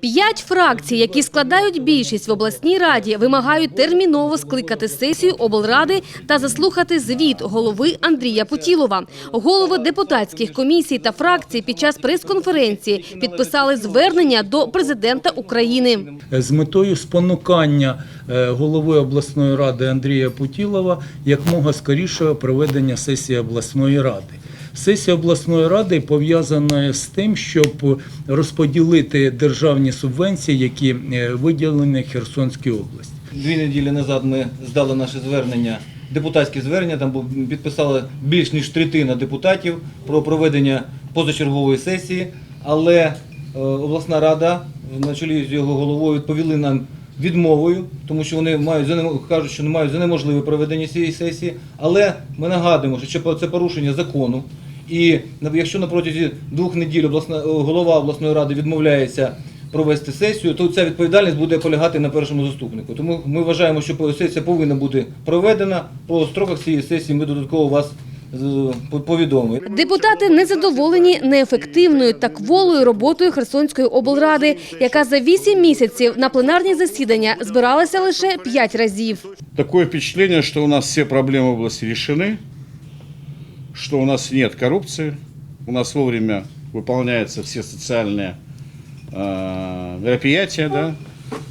П'ять фракцій, які складають більшість в обласній раді, вимагають терміново скликати сесію облради та заслухати звіт голови Андрія Путілова. Голови депутатських комісій та фракцій під час прес-конференції підписали звернення до президента України. з метою спонукання е, голови обласної ради Андрія Путілова якмога скорішого проведення сесії обласної ради. Сесія обласної ради пов'язана з тим, щоб розподілити державні субвенції, які е, виділені Херсонській області. Дві неділі назад ми здали наше звернення, депутатське звернення. Там підписали більш ніж третина депутатів про проведення позачергової сесії. Але е, обласна рада на чолі з його головою відповіли нам відмовою, тому що вони мають кажуть, що не мають за неможливе проведення цієї сесії. Але ми нагадуємо, що це порушення закону. І на- якщо на протязі двох неділь обласна е, голова обласної ради відмовляється провести сесію, то ця відповідальність буде полягати на першому заступнику. Тому ми вважаємо, що сесія повинна бути проведена. По строках цієї сесії ми додатково вас е, по- повідомимо. Депутати незадоволені неефективною та кволою роботою Херсонської облради, яка за вісім місяців на пленарні засідання збиралася лише п'ять разів. Такое впечатление, что у нас все проблемы в области решены, что у нас нет коррупции, у нас вовремя выполняются все социальные э, мероприятия, да,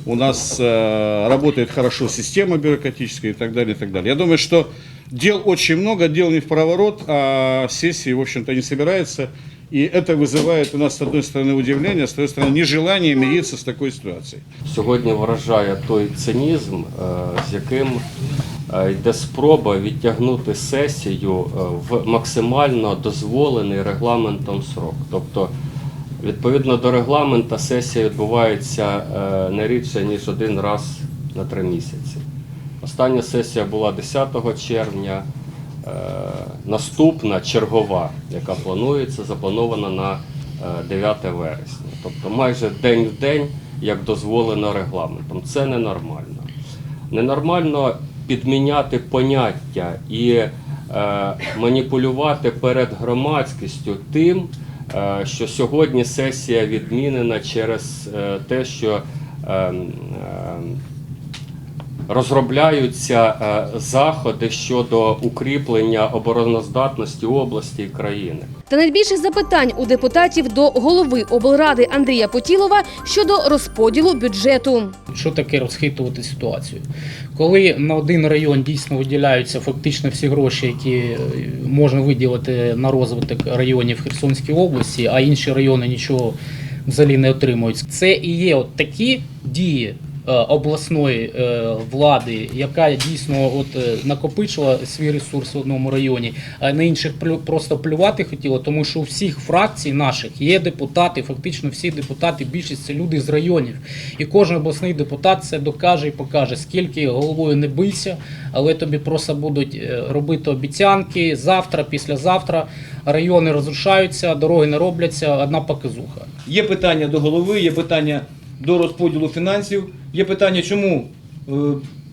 у нас э, работает хорошо система бюрократическая и так далее, и так далее. Я думаю, что дел очень много, дел не в проворот, а сессии, в общем-то, не собирается. И это вызывает у нас, с одной стороны, удивление, с другой стороны, нежелание мириться с такой ситуацией. Сьогодні вражає той цинізм, е, з яким е, йде спроба відтягнути сесію е, в максимально дозволений регламентом срок. Тобто, відповідно до регламента, сесія відбувається е, не рідше ніж один раз на три місяці. Остання сесія була 10 червня. Е, Наступна чергова, яка планується, запланована на е, 9 вересня. Тобто майже день в день, як дозволено регламентом. Це ненормально. Ненормально підміняти поняття і е, маніпулювати перед громадськістю тим, е, що сьогодні сесія відмінена через е, те, що е, е, розробляються е, заходи щодо укріплення обороноздатності області і країни. Та найбільше запитань у депутатів до голови облради Андрія Потілова щодо розподілу бюджету. Що таке розхитувати ситуацію? Коли на один район дійсно виділяються фактично всі гроші, які е, можна виділити на розвиток районів Херсонській області, а інші райони нічого взагалі не отримують. Це і є от такі дії обласної е, влади, яка дійсно от е, накопичила свій ресурс в одному районі, а на інших просто плювати хотіла, тому що у всіх фракцій наших є депутати, фактично всі депутати, більшість це люди з районів. І кожен обласний депутат це докаже і покаже, скільки головою не бийся, але тобі просто будуть е, робити обіцянки завтра, післязавтра. Райони розрушаються, дороги не робляться, одна показуха. Є питання до голови, є питання до розподілу фінансів, є питання, чому е,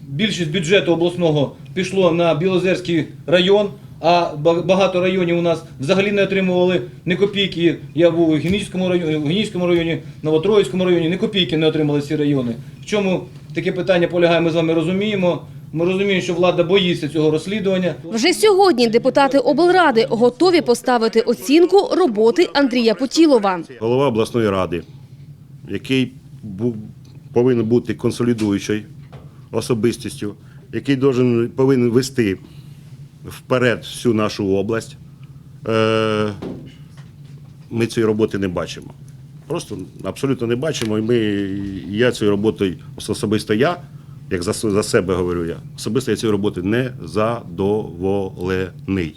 більшість бюджету обласного пішло на Білозерський район, а ба- багато районів у нас взагалі не отримували ні копійки. Я був у Генічському районі, в Генічському районі, Новотроїцькому районі, ні копійки не отримали ці райони. В чому таке питання полягає, ми з вами розуміємо. Ми розуміємо, що влада боїться цього розслідування. Вже сьогодні депутати облради готові поставити оцінку роботи Андрія Потілова. голова обласної ради, який повинен бути консолідуючою особистістю, який повинен вести вперед всю нашу область. Е, ми цієї роботи не бачимо. Просто абсолютно не бачимо. І ми, я цією роботою, особисто я, як за, за себе говорю я, особисто я цією роботою не задоволений.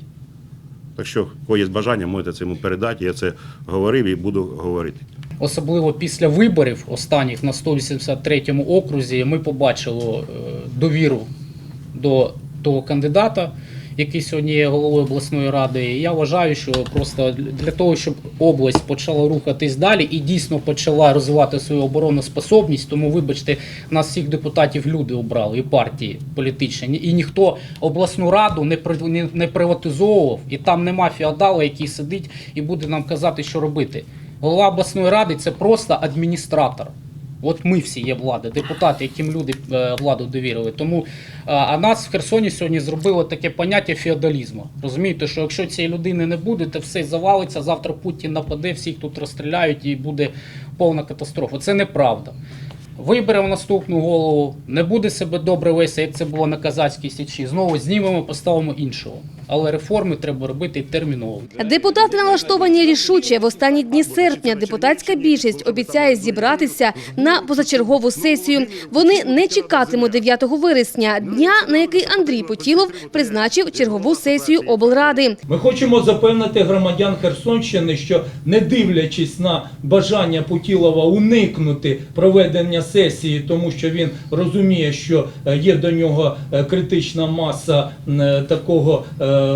Так що, кого є бажання, можете це йому передати. Я це говорив і буду говорити. Особливо після виборів останніх на 183-му окрузі ми побачили е, довіру до того кандидата, який сьогодні є головою обласної ради. І я вважаю, що просто для того, щоб область почала рухатись далі і дійсно почала розвивати свою обороноспособність, тому, вибачте, нас всіх депутатів люди обрали і партії політичні. І ніхто обласну раду не не- не приватизовував, і там нема феодала, який сидить і буде нам казати, що робити. Голова обласної ради це просто адміністратор. От ми всі є влада, депутати, яким люди е, владу довірили. Тому е, а нас в Херсоні сьогодні зробило таке поняття феодалізму. Розумієте, що якщо цієї людини не буде, то все завалиться. Завтра Путін нападе, всіх тут розстріляють і буде повна катастрофа. Це неправда. Виберемо наступну голову, не буде себе добре вести, як це було на Казацькій січі. Знову знімемо, поставимо іншого. Але реформи треба робити терміново. Депутати налаштовані рішуче. В останні дні серпня депутатська більшість обіцяє зібратися на позачергову сесію. Вони не чекатимуть 9 вересня, дня, на який Андрій Потілов призначив чергову сесію облради. Ми хочемо запевнити громадян Херсонщини, що не дивлячись на бажання Путілова уникнути проведення сесії, тому що він розуміє, що е, є до нього е, критична маса е, такого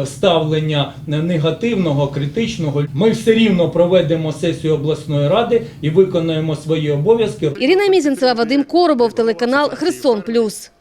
ставлення негативного, критичного, ми все рівно проведемо сесію обласної ради і виконаємо свої обов'язки. Ірина Мізінцева, Вадим Коробов, телеканал Херсон Плюс.